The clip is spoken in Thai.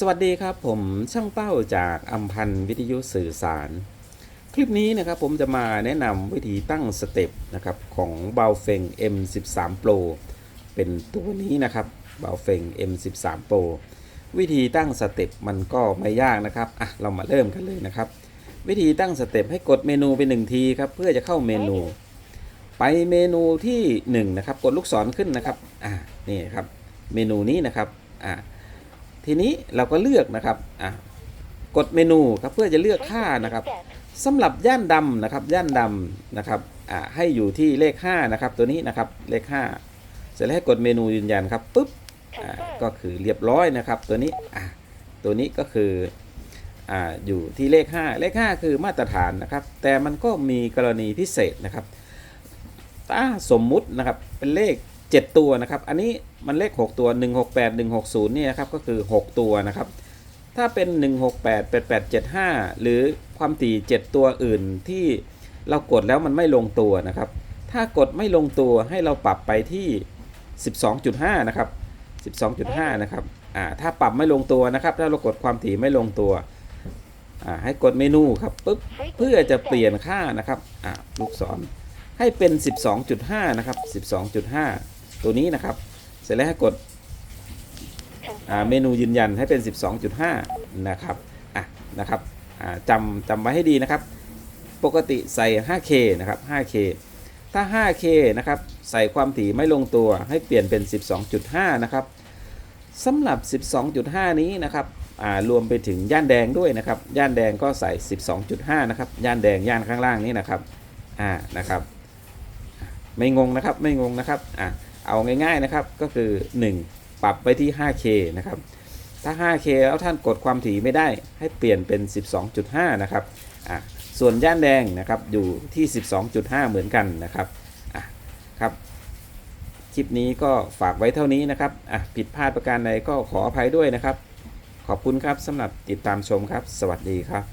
สวัสดีครับผมช่างเป้าจากอัมพันวิทยุสื่อสาร คลิปนี้นะครับผมจะมาแนะนำวิธีตั้งสเต็ปนะครับของเบาเฟง M13 Pro เป็นตัวนี้นะครับเบาเฟง M13 Pro วิธีตั้งสเต็ปมันก็ไม่ยากนะครับอะเรามาเริ่มกันเลยนะครับ วิธีตั้งสเต็ปให้กดเมนูไปหนึ่งทีครับเพื่อจะเข้าเมนู ไปเมนูที่หนึ่งนะครับกดลูกศรขึ้นนะครับอ่านี่ครับเมนูนี้นะครับอ่า ทีนี้เราก็เลือกนะครับอะกดเมนูครับเพื่อจะเลือกค่านะครับสำหรับย่านดำนะครับย่านดำนะครับอ่าให้อยู่ที่เลข5นะครับตัวนี้นะครับเลข 5 เสร็จแล้วให้กดเมนูยืนยันครับปุ๊บอ่าก็คือเรียบร้อยนะครับตัวนี้อ่าตัวนี้ก็คืออ่าอยู่ที่เลข 5 เลข 5 คือมาตรฐานนะครับ แต่มันก็มีกรณีพิเศษนะครับถ้าสมมุตินะครับเป็นเลข 7 ตัวนะครับ อันนี้มันเลข 6 ตัว 168 160เนี่ยนะครับก็คือ 6 ตัวนะครับ ถ้าเป็น 168 8875 หรือความถี่ 7 ตัวอื่นที่เรากดแล้วมันไม่ลงตัวนะครับ ถ้ากดไม่ลงตัวให้เราปรับไปที่ 12.5 นะครับ 12.5 นะครับ อ่า ถ้าปรับไม่ลงตัวนะครับ ถ้าเรากดความถี่ไม่ลงตัว อ่า ให้กดเมนูครับปุ๊บ เพื่อจะเปลี่ยนค่านะครับ อ่า ลูกศร ให้เป็น 12.5 นะครับ 12.5 ตัวนี้นะครับ เสร็จแล้วให้กดอ่าเมนูยืนยันให้เป็น 12.5 นะครับอะนะครับอ่าจำจำไว้ให้ดีนะครับ ปกติใส่ 5K นะครับ 5K ถ้า 5K นะครับ ใส่ความถี่ไม่ลงตัวให้เปลี่ยนเป็น 12.5 นะครับสำหรับ 12.5 นี้นะครับอ่ารวมไปถึงย่านแดงด้วยนะครับ ย่านแดงก็ใส่ 12.5 นะครับ ย่านแดงย่านข้างล่างนี้นะครับ อ่า นะครับ ไม่งงนะครับ ไม่งงนะครับ อะ เอาง่ายๆนะครับก็คือ 1 ปรับไปที่ 5K นะครับถ้า 5K แล้วท่านกดความถี่ไม่ได้ให้เปลี่ยนเป็น 12.5 นะครับอะส่วนย่านแดงนะครับอยู่ที่ 12.5 เหมือนกันนะครับอะครับคลิปนี้ก็ฝากไว้เท่านี้นะครับอะผิดพลาดประการใดก็ขออภัยด้วยนะครับ ขอบคุณครับสำหรับติดตามชมครับ สวัสดีครับ